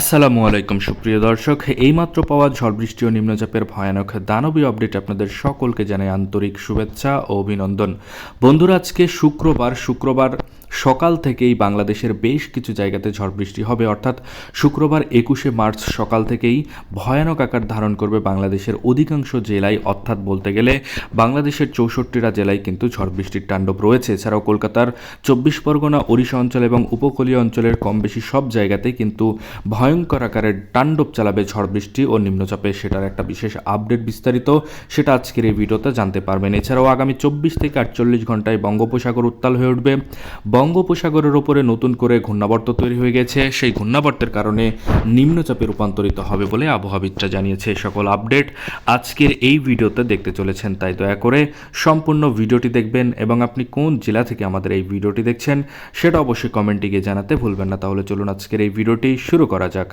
আসসালামু আলাইকুম, সুপ্রিয় দর্শক। এইমাত্র পাওয়া ঝড় বৃষ্টি ও নিম্নচাপের ভয়ানক দানবীয় আপডেট আপনাদের সকলকে জানাই আন্তরিক শুভেচ্ছা ও অভিনন্দন। বন্ধুরা, আজকে শুক্রবার শুক্রবার সকাল থেকেই বাংলাদেশের বেশ কিছু জায়গাতে ঝড় বৃষ্টি হবে। অর্থাৎ শুক্রবার একুশে মার্চ সকাল থেকেই ভয়ানক আকার ধারণ করবে বাংলাদেশের অধিকাংশ জেলায়। অর্থাৎ বলতে গেলে বাংলাদেশের চৌষট্টিটা জেলায় কিন্তু ঝড় বৃষ্টির তাণ্ডব রয়েছে। এছাড়াও কলকাতার চব্বিশ পরগনা, ওড়িশা অঞ্চল এবং উপকূলীয় অঞ্চলের কম বেশি সব জায়গাতেই কিন্তু ভয়ঙ্কর আকারের তাণ্ডব চালাবে ঝড় বৃষ্টি ও নিম্নচাপে সেটার একটা বিশেষ আপডেট বিস্তারিত সেটা আজকের এই ভিডিওতে জানতে পারবেন। এছাড়াও আগামী চব্বিশ থেকে আটচল্লিশ ঘন্টায় বঙ্গোপসাগর উত্তাল হয়ে উঠবে। বঙ্গোপসাগরের ওপরে নতুন করে ঘূর্ণাবর্ত তৈরি হয়ে গেছে। সেই ঘূর্ণাবর্তের কারণে নিম্নচাপে রূপান্তরিত হবে বলে আবহাওয়াবিদরা জানিয়েছে। সকল আপডেট আজকের এই ভিডিওতে দেখতে চলেছেন, তাই দয়া করে সম্পূর্ণ ভিডিওটি দেখবেন এবং আপনি কোন জেলা থেকে আমাদের এই ভিডিওটি দেখছেন, সেটা অবশ্যই কমেন্টে গিয়ে জানাতে ভুলবেন না। তাহলে চলুন আজকের এই ভিডিওটি শুরু করা যাক।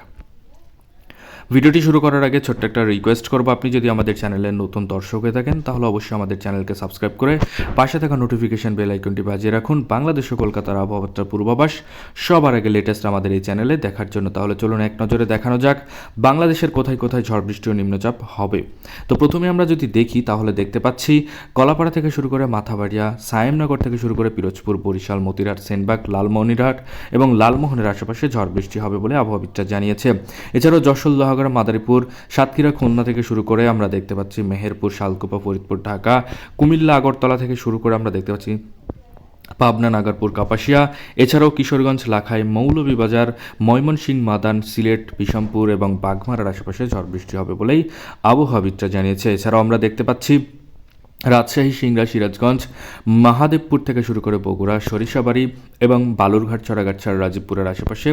ভিডিওটি শুরু করার আগে ছোট্ট একটা রিকোয়েস্ট করব। আপনি যদি আমাদের চ্যানেলের নতুন দর্শক হয়ে থাকেন, তাহলে অবশ্যই আমাদের চ্যানেলকে সাবস্ক্রাইব করে পাশে থাকা নোটিফিকেশন বেল আইকনটি বাজিয়ে রাখুন। বাংলাদেশ ও কলকাতার আবহাওয়ার পূর্বাভাস, সবার আগে লেটেস্ট আমাদের এই চ্যানেলে দেখার জন্য। তাহলে চলুন এক নজরে দেখানো যাক, বাংলাদেশের কোথায় কোথায় ঝড় বৃষ্টি ও নিম্নচাপ হবে। তো প্রথমে আমরা যদি দেখি, তাহলে দেখতে পাচ্ছি, কলাপাড়া থেকে শুরু করে মাথাবাড়িয়া, সায়েমনগর থেকে শুরু করে পিরোজপুর, বরিশাল, মতিরাট, সেনবাগ, লালমনিরহাট এবং লালমোহনের আশেপাশে ঝড় বৃষ্টি হবে বলে আবহাওয়াবিদরা জানিয়েছে। এছাড়াও যশোর মাদারীপুর, সাতক্ষীরা, খুলনা থেকে শুরু করে আমরা দেখতে পাচ্ছি মেহেরপুর, শালকুপা, ফরিদপুর, ঢাকা, কুমিল্লা, আগরতলা থেকে শুরু করে আমরা দেখতে পাচ্ছি পাবনা, নাগারপুর, কাপাসিয়া। এছাড়াও কিশোরগঞ্জ, লাখাই, মৌলভীবাজার, ময়মনসিংহ, মাদান, সিলেট বিষমপুর এবং বাঘমারার আশেপাশে ঝড় বৃষ্টি হবে বলেই আবহাওয়াবিদরা জানিয়েছে। এছাড়াও আমরা দেখতে পাচ্ছি রাজশাহী, সিংড়া, সিরাজগঞ্জ, মহাদেবপুর থেকে শুরু করে বগুড়া, সরিষাবাড়ি এবং বালুরঘাট চড়াগাছার রাজীবপুরের আশেপাশে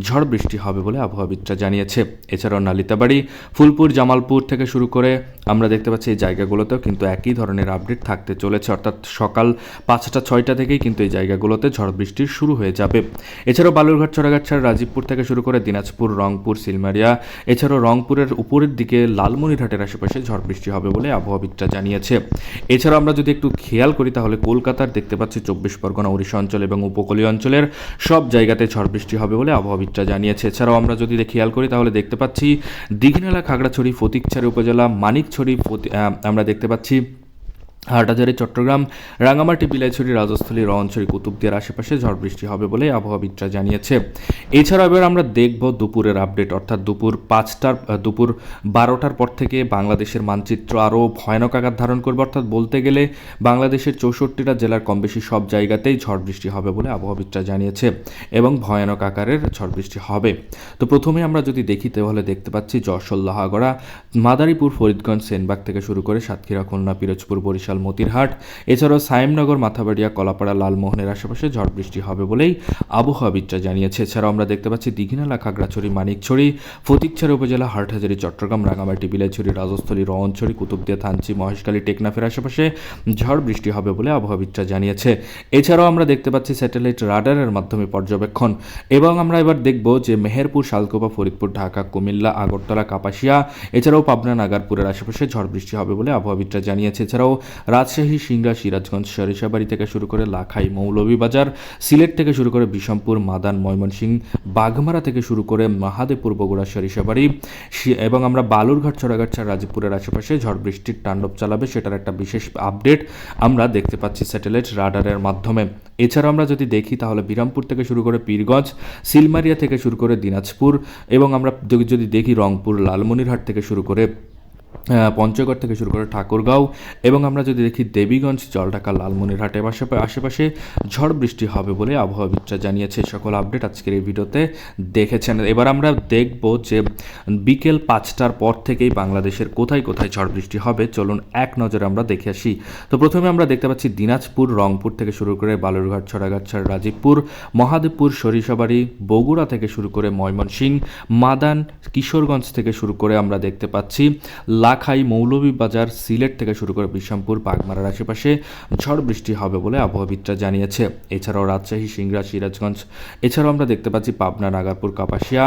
ঝড় বৃষ্টি হবে বলে আবহাওয়াবিদরা জানিয়েছে। এছাড়াও নালিতাবাড়ি, ফুলপুর, জামালপুর থেকে শুরু করে আমরা দেখতে পাচ্ছি এই জায়গাগুলোতেও কিন্তু একই ধরনের আপডেট থাকতে চলেছে। অর্থাৎ সকাল পাঁচটা, ছয়টা থেকেই কিন্তু এই জায়গাগুলোতে ঝড় বৃষ্টি শুরু হয়ে যাবে। এছাড়াও বালুরঘাট চড়াগাছার রাজীবপুর থেকে শুরু করে দিনাজপুর, রংপুর, সিলমারিয়া, এছাড়াও রংপুরের উপরের দিকে লালমনিরহাটের আশেপাশে ঝড় বৃষ্টি হবে বলে আবহাওয়াবিদরা জানিয়েছে। এছাড়াও আমরা যদি একটু খেয়াল করি, তাহলে কলকাতার দেখতে পাচ্ছি চব্বিশ পরগনা উড়িষ্যা অঞ্চল এবং উপকূলীয় অঞ্চলের সব জায়গাতে ঝড় বৃষ্টি হবে বলে আবহাওয়াবিদরা জানিয়েছে। এছাড়াও আমরা যদি খেয়াল করি, তাহলে দেখতে পাচ্ছি দীঘিনালা, খাগড়াছড়ি, ফতিকছাড়ি উপজেলা, মানিকছড়ি আমরা দেখতে পাচ্ছি হাটহাজারি চট্টগ্রাম রাঙামাটি বিলাইছড়ি রাজস্থলী রঞ্চরি কুতুবদিয়ার আশেপাশে ঝড় বৃষ্টি হবে বলে আবহাওয়াবিদরা জানিয়েছে। এছাড়াও এবার আমরা দেখব দুপুরের আপডেট, অর্থাৎ দুপুর পাঁচটার দুপুর বারোটার পর থেকে বাংলাদেশের মানচিত্র আরও ভয়ানক আকার ধারণ করবে। অর্থাৎ বলতে গেলে বাংলাদেশের চৌষট্টিটা জেলার কম বেশি সব জায়গাতেই ঝড় বৃষ্টি হবে বলে আবহাওয়াবিদরা জানিয়েছে এবং ভয়ানক আকারের ঝড় বৃষ্টি হবে। তো প্রথমে আমরা যদি দেখি, তাহলে দেখতে পাচ্ছি যশোর, লাহাগড়া, মাদারীপুর, ফরিদগঞ্জ, সেনবাগ থেকে শুরু করে সাতক্ষীরা, খুলনা, পিরোজপুর, বরিশাল মতিরহাট। এছাড়াও সায়েমনগর, মাথাবাড়িয়া, কলাপাড়া, লালমোহনের আশেপাশে ঝড় বৃষ্টি হবে বলেই আবহাওয়াবিদরা জানিয়েছে। এছাড়াও আমরা দেখতে পাচ্ছি দীঘিনালা, খাগড়াছড়ি, মানিকছড়ি, ফতিকছড়ি উপজেলা, হাটহাজারি, চট্টগ্রাম রাঙামাটি বিলাইছড়ি, রাজস্থলী রওনছড়ি কুতুবদিয়া, থানচি, মহেশখালী, টেকনাফের আশেপাশে ঝড় বৃষ্টি হবে বলে আবহাওয়াবিদরা জানিয়েছে। এছাড়াও আমরা দেখতে পাচ্ছি স্যাটেলাইট রাডারের মাধ্যমে পর্যবেক্ষণ। এবং আমরা এবার দেখব যে মেহেরপুর, শালকোপা, ফরিদপুর, ঢাকা, কুমিল্লা, আগরতলা, কাপাসিয়া, এছাড়াও পাবনা, নাগারপুরের আশেপাশে ঝড় বৃষ্টি হবে বলে আবহাওয়াবিদরা জানিয়েছে। এছাড়াও রাজশাহী, সিংড়া, সিরাজগঞ্জ সরিষাবাড়ি থেকে শুরু করে লাখাই, মৌলভীবাজার, সিলেট থেকে শুরু করে বিষমপুর মাদান ময়মনসিংহ বাঘমারা থেকে শুরু করে মহাদেবপুর, বগুড়া সরিষাবাড়ি এবং আমরা বালুরঘাট চড়াগাছা রাজীবপুরের আশেপাশে ঝড় বৃষ্টির তাণ্ডব চালাবে সেটার একটা বিশেষ আপডেট আমরা দেখতে পাচ্ছি স্যাটেলাইট রাডারের মাধ্যমে। এছাড়াও আমরা যদি দেখি তাহলে বিরামপুর থেকে শুরু করে পীরগঞ্জ, সিলমারিয়া থেকে শুরু করে দিনাজপুর এবং আমরা যদি- দেখি রংপুর, লালমনিরহাট থেকে শুরু করে পঞ্চগড় থেকে শুরু করে ঠাকুরগাঁও এবং আমরা যদি দেখি দেবীগঞ্জ, জলঢাকা, লালমনিরহাট এবার আশেপা- আশেপাশে ঝড় বৃষ্টি হবে বলে আবহাওয়াবিদরা জানিয়েছে। সকল আপডেট আজকের এই ভিডিওতে দেখেছেন। এবার আমরা দেখব যে বিকেল পাঁচটার পর থেকেই বাংলাদেশের কোথায় কোথায় ঝড় বৃষ্টি হবে। চলুন এক নজরে আমরা দেখে আসি। তো প্রথমে আমরা দেখতে পাচ্ছি দিনাজপুর, রংপুর থেকে শুরু করে বালুরঘাট ছড়াগাছার রাজীবপুর, মহাদেবপুর, সরিষাবাড়ি, বগুড়া থেকে শুরু করে ময়মনসিংহ, মাদান, কিশোরগঞ্জ থেকে শুরু করে আমরা দেখতে পাচ্ছি লাখাই মৌলভীবাজার সিলেট থেকে শুরু করে বিশামপুর, বাগমারার আশেপাশে ঝড় বৃষ্টি হবে বলে আবহাওয়াবিদরা জানিয়েছে। এছাড়াও রাজশাহী, সিংড়া, সিরাজগঞ্জ, এছাড়াও আমরা দেখতে পাচ্ছি পাবনা, নাগারপুর, কাপাসিয়া,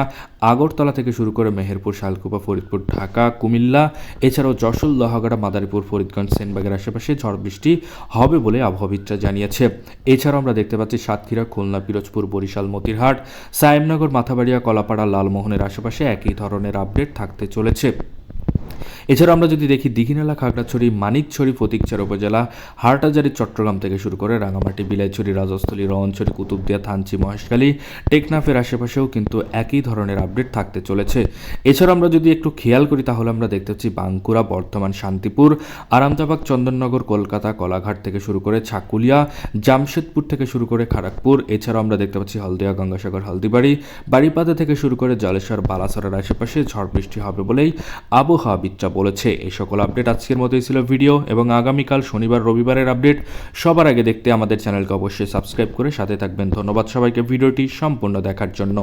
আগরতলা থেকে শুরু করে মেহেরপুর, শালকুপা, ফরিদপুর, ঢাকা, কুমিল্লা, এছাড়াও যশোর, লোহাগাড়া, মাদারীপুর, ফরিদগঞ্জ, সেনবাগের আশেপাশে ঝড় বৃষ্টি হবে বলে আবহাওয়াবিদরা জানিয়েছে। এছাড়াও আমরা দেখতে পাচ্ছি সাতক্ষীরা, খুলনা, পিরোজপুর, বরিশাল, মতিরহাট, সায়েমনগর, মাথাবাড়িয়া, কলাপাড়া, লালমোহনের আশেপাশে একই ধরনের আপডেট থাকতে চলেছে। এছাড়া আমরা যদি দেখি দীঘিনালা, খাগড়াছড়ি, মানিকছড়ি ফতিকচার উপজেলা, হাটহাজারি, চট্টগ্রাম থেকে শুরু করে রাঙামাটি, বিলাইছড়ি, রাজস্থলী রওয়ানছড়ি কুতুবদিয়া, থানচি, মহেশখালী, টেকনাফের আশেপাশেও কিন্তু একই ধরনের আপডেট থাকতে চলেছে। এছাড়া আমরা যদি একটু খেয়াল করি, তাহলে আমরা দেখতে পাচ্ছি বাঁকুড়া, বর্ধমান, শান্তিপুর আরামদাবাগ চন্দননগর, কলকাতা, কলাঘাট থেকে শুরু করে ছাকুলিয়া, জামশেদপুর থেকে শুরু করে খড়গপুর এছাড়াও আমরা দেখতে পাচ্ছি হলদিয়া, গঙ্গাসাগর, হলদিবাড়ি বাড়িপাদা থেকে শুরু করে জলেশ্বর, বালাসরের আশেপাশে ঝড় বৃষ্টি হবে বলেই আবহাওয়া আবহাওয়াবিদরা বলেছে। এই সকল আপডেট আজকের মতোই ছিল ভিডিও এবং আগামীকাল শনিবার, রবিবারের আপডেট সবার আগে দেখতে আমাদের চ্যানেলকে অবশ্যই সাবস্ক্রাইব করে সাথে থাকবেন। ধন্যবাদ সবাইকে ভিডিওটি সম্পূর্ণ দেখার জন্য।